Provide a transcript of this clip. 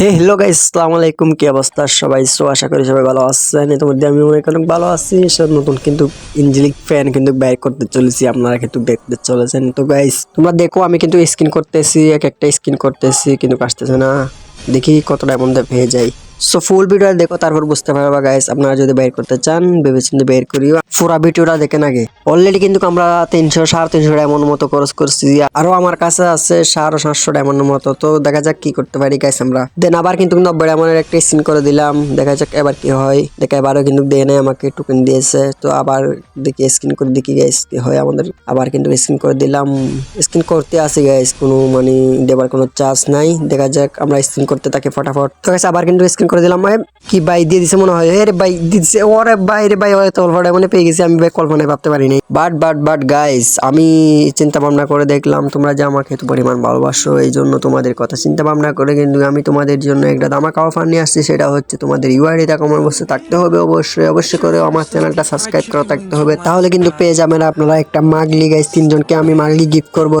হে hello guys আসসালামু আলাইকুম কি অবস্থা? সবাই সো আশা করি সবাই ভালো আছেন। ইতিমধ্যে আমি অনেক অনেক ভালো আছি, সব নতুন কিন্তু ইঞ্জিলিক ফ্যান কিন্তু বাইর করতে চলেছি, আপনারা কিন্তু দেখতে চলেছেন। তো গাইস তোমরা দেখো, আমি কিন্তু স্ক্রিন করতেছি, এক একটা স্ক্রিন করতেছি, কিন্তু আসতেছে না। দেখি কতটা এমন পেয়ে যাই সো ফুল ভিডিও দেখো, তারপর বুঝতে পারবা গাইস আপনারা যদি বের করতে চান, ভেবেচিন্তে বের করিও। পুরা ভিডিওটা দেখেন আগে। অলরেডি কিন্তু আমরা তিনশো, সাড়ে তিনশো ডায়মন্ড মতো খরচ করছি। আরও আমার কাছে আছে সাড়ে সাতশো ডায়মন্ড মতো। তো দেখা যাক কি করতে পারি গাইস আমরা। দেন আবার কিন্তু নব্বই ডায়মন্ডের একটা স্কিন করে দিলাম। দেখা যাক এবার কি হয়। দেখা, এবারও কিন্তু দেয় নাই আমাকে টোকেন দিয়েছে। তো আবার দেখি স্কিন করে দেখি গাইস কি হয় আমাদের। আবার কিন্তু স্কিন করে দিলাম। স্কিন করতে আসি গাইস কোনো মানে দেবার কোনো চান্স নাই। দেখা যাক, আমরা স্কিন করতে থাকি ফটাফট। তো গাইস আবার কিন্তু স্কিন করে দিলাম এ, কি ভাই দিয়ে দিছে মনে হয় আরে ভাই দিয়ে দিছে ওরে ভাই রে ভাই হয়তো অল্প মানে পেয়ে গেছি আমি ভাই কল্পনায় ভাবতে পারিনি। বাট বাট বাট গাইস আমি চিন্তা ভাবনা করে দেখলাম তোমরা যে আমাকে এত পরিমাণ ভালোবাসো এই জন্য তোমাদের কথা চিন্তা ভাবনা করে কিন্তু আমি তোমাদের জন্য একটা দামা দামাকা অফার নিয়ে আসছি সেটা হচ্ছে তোমাদের ইউআইডিটা কমার অবশ্যই থাকতে হবে অবশ্যই অবশ্যই করে আমার চ্যানেলটা সাবস্ক্রাইব করা থাকতে হবে তাহলে কিন্তু পেয়ে যাবেন আপনারা একটা মাগলি গাইস তিনজনকে আমি মাগলি গিফট করব।